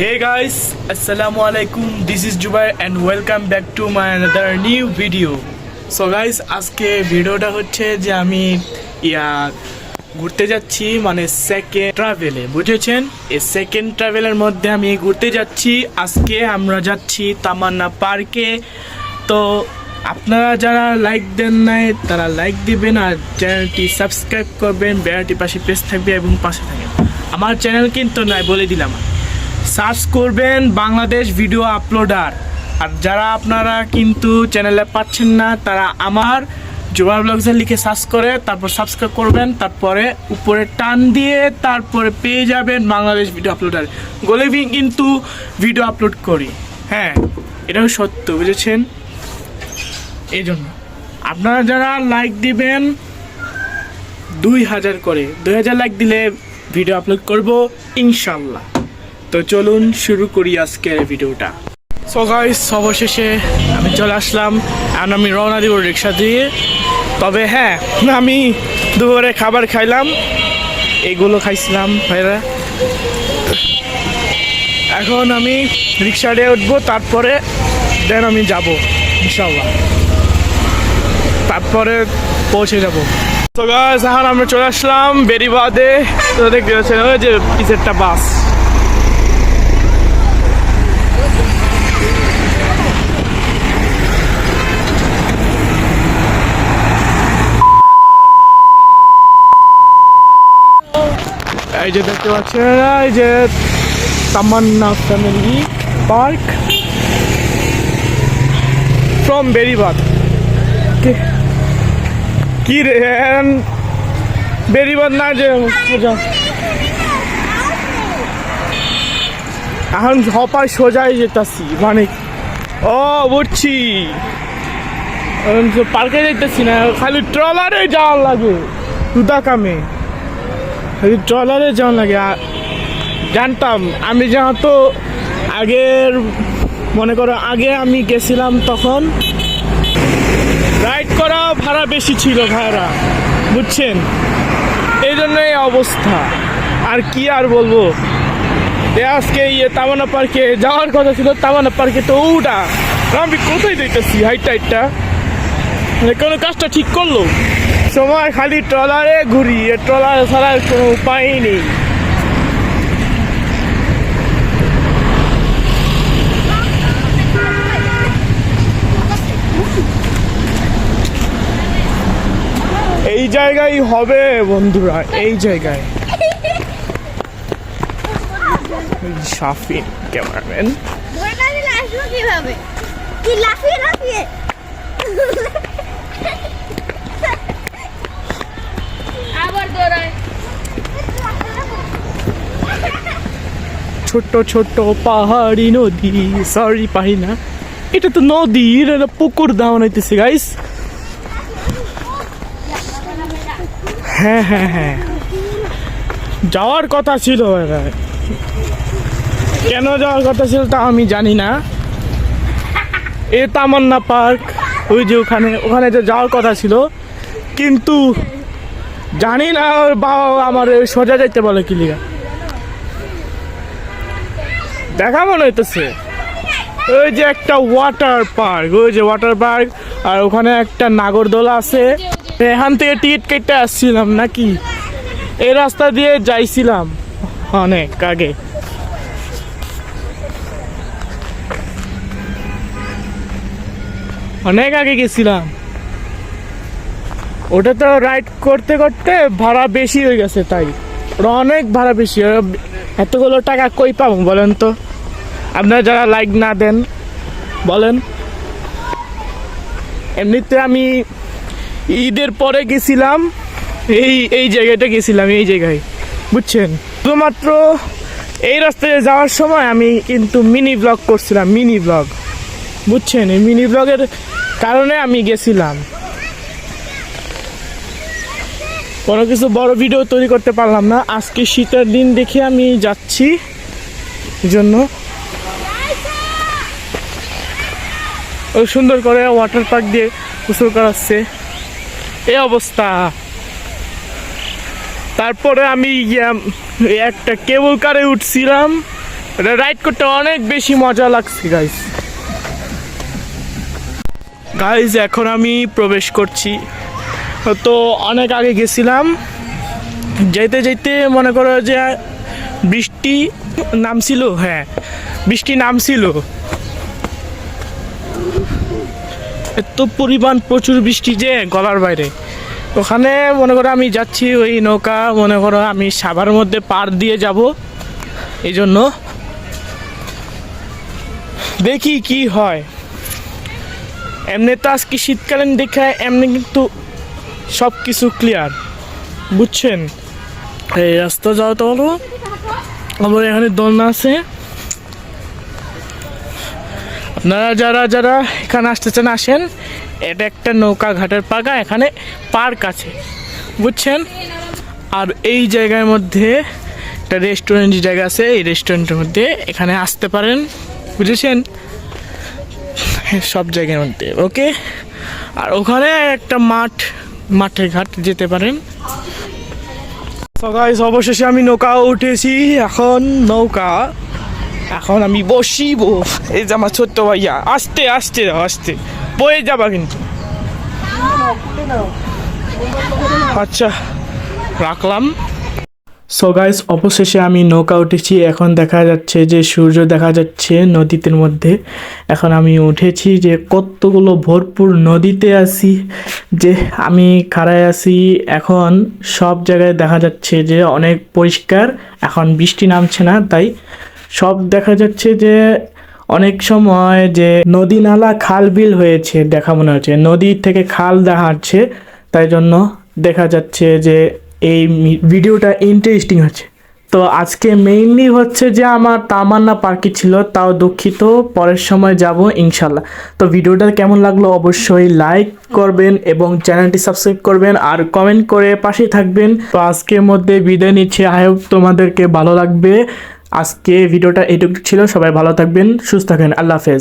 Hey guys, Assalamu alaikum. This is Jubair and welcome back to my another new video. So guys, আজকে ভিডিওটা হচ্ছে যে আমি ইয়া ঘুরতে যাচ্ছি মানে সেকেন্ড ট্রাভেলে বুঝেছেন এই সেকেন্ড ট্রাভেলের মধ্যে আমি ঘুরতে যাচ্ছি আজকে আমরা যাচ্ছি তামান্না পার্কে তো আপনারা যারা লাইক দেন নাই তারা লাইক দিবেন আর চ্যানেলটি সাবস্ক্রাইব করবেন বেড়াটি পাশে পেজ থাকবে এবং পাশে থাকবেন আমার চ্যানেল কিন্তু নাই বলে দিলাম সার্চ করবেন বাংলাদেশ ভিডিও আপলোডার। আর যারা আপনারা কিন্তু চ্যানেলে পাচ্ছেন না, তারা আমার জোয়ার ব্লগসে লিখে সার্চ করে, তারপর সাবস্ক্রাইব করবেন, তারপরে উপরে টান দিয়ে তারপরে পেয়ে যাবেন বাংলাদেশ ভিডিও আপলোডার। গোলেভিং কিন্তু ভিডিও আপলোড করি। হ্যাঁ এটাও সত্য, বুঝেছেন? এই জন্য আপনারা যারা লাইক দিবেন, দুই হাজার করে, দুই হাজার লাইক দিলে ভিডিও আপলোড করব, ইনশাল্লাহ। তো চলুন শুরু করি আজকের ভিডিওটা। সো গাইস অবশেষে আমি চলে আসলাম। এখন আমি রওনা দিব রিক্সা দিয়ে। তবে হ্যাঁ আমি দুপুরে খাবার খাইলাম। এগুলো খাইছিলাম ভাইরা। এখন আমি রিক্সা দিয়ে উঠবো, তারপরে দেন আমি যাব ইনশাল্লাহ তারপরে পৌঁছে যাব। তো গাইস এখন আমরা চলে আসলাম বেরিবাদে তো দেখতে পাচ্ছেন, ওই যে পিছেরটা বাস। এই যে দেখতে পাচ্ছেন এই যে তামান্না ফ্যামিলি পার্ক ফ্রম বেরিবাদ কি? রে বেরিবাদ না যে এখন হপায় সোজাই যেতেছি মানে ও বুঝছি। পার্কে যেতেছি না খালি ট্রলারে যাওয়ার লাগে দুটা কামে ট্রলারে যাওয়ার লাগে জানতাম। আমি যা তো আগের, মনে করো, আগে আমি গেছিলাম তখন রাইড করা ভাড়া বেশি ছিল ভাড়া বুঝছেন? এই জন্য এই অবস্থা। আর কি আর বলব? আজকে ইয়ে তামানা পার্কে যাওয়ার কথা ছিল তামানা পার্কে তো ওটা আমি কোথায় দেখতেছি হাইট টাইটটা কোনো কাজটা ঠিক করল? সময় খালি ট্রলারে ঘুরি ট্রলার ছাড়া কোনো উপায় নেই। এই জায়গায় হবে বন্ধুরা, এই জায়গায়। শাফিন ক্যামেরাম্যান। কি লাফিয়ে লাফিয়ে? ছোট্ট ছোট্ট পাহাড়ি নদী। সরি পাহাড়ি না। এটা তো নদী এটা পুকুর দাম হইতেছে গাইস হ্যাঁ হ্যাঁ হ্যাঁ। যাওয়ার কথা ছিল কেন যাওয়ার কথা ছিল তা আমি জানি না। এ তামান্না পার্ক, ওই যে ওখানে ওখানে যে যাওয়ার কথা ছিল। কিন্তু জানি না, ওর বাবা আমার সোজা যাইতে বলে কি লিগা। দেখা মনে হইতেছে। ওই যে একটা ওয়াটার পার্ক ওই যে ওয়াটার পার্ক আর ওখানে একটা নাগরদোলা আছে। এখান থেকে টিকিট কেটে আসছিলাম নাকি? এই রাস্তা দিয়ে যাইছিলাম অনেক আগে। অনেক আগে গেছিলাম। ওটা তো রাইড করতে করতে ভাড়া বেশি হয়ে গেছে তাই। ওটা অনেক ভাড়া বেশি। এতগুলো টাকা কই পাবো বলেন তো? আপনারা যারা লাইক না দেন, বলেন। এমনিতে আমি ঈদের পরে গেছিলাম, এই এই জায়গাটা গেছিলাম, এই জায়গায়, বুঝছেন? শুধুমাত্র এই রাস্তায় যাওয়ার সময় আমি কিন্তু মিনি ব্লগ করছিলাম মিনি ব্লগ বুঝছেন? এই মিনি ব্লগের কারণে আমি গেছিলাম। কোনো কিছু বড় ভিডিও তৈরি করতে পারলাম না। আজকে শীতের দিন দেখে আমি যাচ্ছি জন্য। সুন্দর করে ওয়াটার পার্ক দিয়ে গোসল করাচ্ছে। এই অবস্থা। তারপরে আমি একটা কেবল কারে উঠছিলাম। রাইড করতে অনেক বেশি মজা লাগছে গাইস গাইজ এখন আমি প্রবেশ করছি। তো অনেক আগে গেছিলাম। যেতে যেতে মনে করো যে বৃষ্টি নামছিল হ্যাঁ বৃষ্টি নামছিল। এত পরিমাণ প্রচুর বৃষ্টি যে গলার বাইরে। ওখানে মনে করো আমি যাচ্ছি ওই নৌকা, মনে করো আমি সাভার মধ্যে পার দিয়ে যাব। এই জন্য দেখি কি হয়। এমনি তো আজকে শীতকালীন দেখে এমনি কিন্তু সব কিছু ক্লিয়ার বুঝছেন? এই রাস্তা যাওয়া তো হলো। আবার এখানে দোলনা আছে। আপনারা যারা যারা এখানে আসতে চান আসেন। এটা একটা নৌকা ঘাটের পাকা এখানে পার্ক আছে। বুঝছেন? আর এই জায়গার মধ্যে একটা রেস্টুরেন্ট জায়গা আছে, এই রেস্টুরেন্টের মধ্যে এখানে আসতে পারেন। বুঝেছেন? সব জায়গার মধ্যে, ওকে? আর ওখানে একটা মাঠ, মাঠের ঘাট যেতে পারেন। সকাল অবশেষে আমি নৌকা উঠেছি। এখন নৌকা এখন আমি বসিব। এই যে আমার ছোট্ট ভাইয়া, আস্তে আস্তে আস্তে। বয়ে যাবা কিন্তু। আচ্ছা রাখলাম। সো গাইস অবশেষে আমি নৌকা উঠেছি এখন দেখা যাচ্ছে যে সূর্য দেখা যাচ্ছে নদীতে মধ্যে। এখন আমি উঠেছি যে কতগুলো ভরপুর নদীতে আছি, যে আমি খাড়ায় আছি। এখন সব জায়গায় দেখা যাচ্ছে যে অনেক পরিষ্কার। এখন বৃষ্টি নামছে না, তাই সব দেখা যাচ্ছে যে অনেক সময় যে নদী নালা খাল বিল হয়েছে দেখা মনে হচ্ছে। নদী থেকে খাল দেখাচ্ছে তাই জন্য দেখা যাচ্ছে যে এই ভিডিওটা ইন্টারেস্টিং হচ্ছে। তো আজকে মেইনলি হচ্ছে যে আমার তামান্না পার্কে ছিল, তাও দুঃখিত, পরের সময় যাব ইনশাল্লাহ তো ভিডিওটা কেমন লাগল অবশ্যই লাইক করবেন এবং চ্যানেলটি সাবস্ক্রাইব করবেন আর কমেন্ট করে পাশেই থাকবেন। তো আজকের মধ্যে বিদায় নিচ্ছে আই হোপ তোমাদেরকে ভালো লাগবে। আজকে ভিডিওটা এইটুকু ছিল সবাই ভালো থাকবেন সুস্থ থাকবেন আল্লাহ হাফেজ।